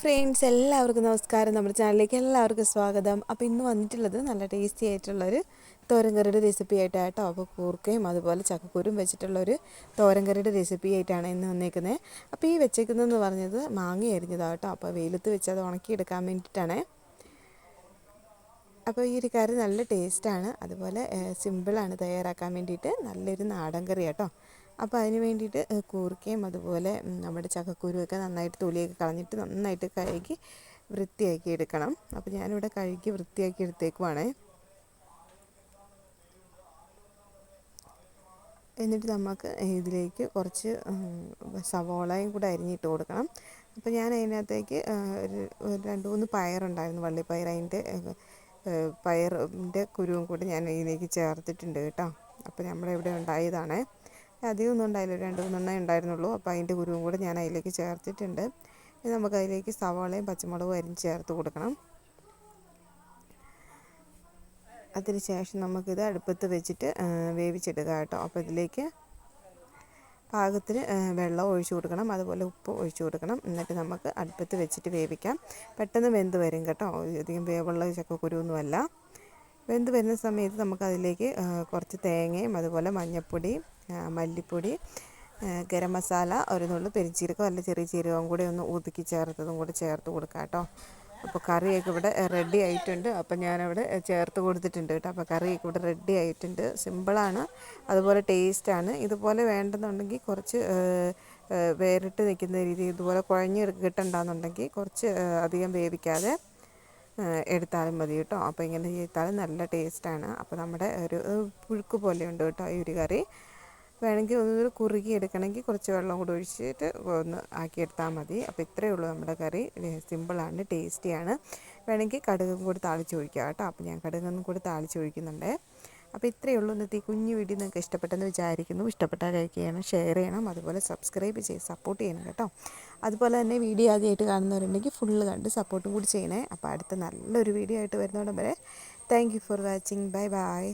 Friends എല്ലാവർക്കും നമസ്കാരം. നമ്മുടെ ചാനലിലേക്ക് എല്ലാവർക്കും സ്വാഗതം. അപ്പോൾ ഇന്ന് വന്നിട്ടുള്ളത് നല്ല ടേസ്റ്റി ആയിട്ടുള്ളൊരു തോരൻ കറിയുടെ റെസിപ്പി ആയിട്ടാട്ടോ. അപ്പോൾ കൂർക്കയും അതുപോലെ ചക്കക്കൂരും വെച്ചിട്ടുള്ളൊരു തോരൻ കറിയുടെ റെസിപ്പി ആയിട്ടാണ് ഇന്ന് വന്നേക്കുന്നത് അപ്പോൾ ഈ വെച്ചേക്കുന്നതെന്ന് പറഞ്ഞത് മാങ്ങ അരിഞ്ഞതാണ് കേട്ടോ അപ്പോൾ വെയിലത്ത് വെച്ച് അത് ഉണക്കിയെടുക്കാൻ വേണ്ടിയിട്ടാണ്. അപ്പോൾ ഈ ഒരു കറി നല്ല ടേസ്റ്റാണ് അതുപോലെ സിമ്പിളാണ് തയ്യാറാക്കാൻ വേണ്ടിയിട്ട് നല്ലൊരു നാടൻ കറി കേട്ടോ അപ്പോൾ അതിന് വേണ്ടിയിട്ട് കൂർക്കയും അതുപോലെ നമ്മുടെ ചക്കക്കുരുവൊക്കെ നന്നായിട്ട് തൊലിയൊക്കെ കളഞ്ഞിട്ട് നന്നായിട്ട് കഴുകി വൃത്തിയാക്കി എടുക്കണം. അപ്പോൾ ഞാനിവിടെ കഴുകി വൃത്തിയാക്കി എടുത്തേക്കുവാണ്. എന്നിട്ട് നമുക്ക് ഇതിലേക്ക് കുറച്ച് സവോളയും കൂടെ അരിഞ്ഞിട്ട് കൊടുക്കണം. അപ്പോൾ ഞാൻ അതിനകത്തേക്ക് ഒരു രണ്ട് മൂന്ന് പയറുണ്ടായിരുന്നു വള്ളിപ്പയർ അതിന്റെ പയറിന്റെ കുരുവും കൂടെ ഞാൻ ഇതിലേക്ക് ചേർത്തിട്ടുണ്ട് കേട്ടോ. അപ്പോൾ നമ്മളിവിടെ ഉണ്ടായതാണ്. അധികമൊന്നും ഉണ്ടായില്ല. രണ്ട് മൂന്നെണ്ണേ ഉണ്ടായിരുന്നുള്ളൂ. അപ്പോൾ അതിന്റെ കുരുവും കൂടെ ഞാൻ അതിലേക്ക് ചേർത്തിട്ടുണ്ട്. ഇനി നമുക്ക് അതിലേക്ക് സവാളയും പച്ചമുളകും അരിഞ്ഞ് ചേർത്ത് കൊടുക്കണം. അതിന് ശേഷം നമുക്കിത് അടുപ്പത്ത് വെച്ചിട്ട് വേവിച്ചെടുക്കുക കേട്ടോ. അപ്പോൾ ഇതിലേക്ക് പാകത്തിന് വെള്ളം ഒഴിച്ചു കൊടുക്കണം. അതുപോലെ ഉപ്പ് ഒഴിച്ചു കൊടുക്കണം. എന്നിട്ട് നമുക്ക് അടുപ്പത്ത് വെച്ചിട്ട് വേവിക്കാം. പെട്ടെന്ന് വെന്ത് വരും കേട്ടോ. അധികം വേവുള്ള ചക്കക്കുരുവൊന്നുമല്ല. വെന്ത് വരുന്ന സമയത്ത് നമുക്കതിലേക്ക് കുറച്ച് തേങ്ങയും അതുപോലെ മഞ്ഞൾപ്പൊടി മല്ലിപ്പൊടി ഗരം മസാല ഒരു നുള്ളു പെരിഞ്ചീരകം അല്ല ചെറിയ ജീരകവും കൂടി ഒന്ന് ഒതുക്കി ചേർത്തതും കൂടി ചേർത്ത് കൊടുക്കാം കേട്ടോ. അപ്പോൾ കറിയൊക്കെ ഇവിടെ റെഡി ആയിട്ടുണ്ട്. അപ്പം ഞാനവിടെ ചേർത്ത് കൊടുത്തിട്ടുണ്ട് കേട്ടോ. അപ്പോൾ കറിയൊക്കെ ഇവിടെ റെഡി ആയിട്ടുണ്ട്. സിമ്പിളാണ് അതുപോലെ ടേസ്റ്റാണ് ഇതുപോലെ വേണ്ടെന്നുണ്ടെങ്കിൽ കുറച്ച് വേറിട്ട് നിൽക്കുന്ന രീതി ഇതുപോലെ കുഴഞ്ഞ് കിട്ടണ്ടെന്നുണ്ടെങ്കിൽ കുറച്ച് അധികം വേവിക്കാതെ എടുത്താലും മതി കേട്ടോ. അപ്പോൾ ഇങ്ങനെ ചെയ്താൽ നല്ല ടേസ്റ്റാണ് അപ്പോൾ നമ്മുടെ ഒരു പുഴുക്ക് പോലെയുണ്ട് കേട്ടോ ഈ ഒരു കറി. വേണമെങ്കിൽ ഒന്ന് കുറുകി എടുക്കണമെങ്കിൽ കുറച്ച് വെള്ളം കൂടി ഒഴിച്ചിട്ട് ഒന്ന് ആക്കിയെടുത്താൽ മതി. അപ്പോൾ ഇത്രയേ ഉള്ളൂ നമ്മുടെ കറി. സിമ്പിളാണ് ടേസ്റ്റിയാണ്. വേണമെങ്കിൽ കടുകും കൂടി താളിച്ച് ഒഴിക്കാം കേട്ടോ. അപ്പോൾ ഞാൻ കടുകൊന്നും കൂടി താളിച്ച് ഒഴിക്കുന്നുണ്ട്. അപ്പോൾ ഇത്രയേ ഉള്ളൂ ഇന്നത്തെ ഈ കുഞ്ഞു വീഡിയോ. നിങ്ങൾക്ക് ഇഷ്ടപ്പെട്ടെന്ന് വിചാരിക്കുന്നു. ഇഷ്ടപ്പെട്ടാൽ ലൈക്ക് ചെയ്യണം ഷെയർ ചെയ്യണം അതുപോലെ സബ്സ്ക്രൈബ് ചെയ്ത് സപ്പോർട്ട് ചെയ്യണം കേട്ടോ. അതുപോലെ തന്നെ വീഡിയോ ആദ്യമായിട്ട് കാണുന്നവരുണ്ടെങ്കിൽ ഫുള്ള് കണ്ട് സപ്പോർട്ടും കൂടി ചെയ്യണേ. അപ്പോൾ അടുത്ത നല്ലൊരു വീഡിയോ ആയിട്ട് വരുന്നതോടെ വരെ thank for watching bye bye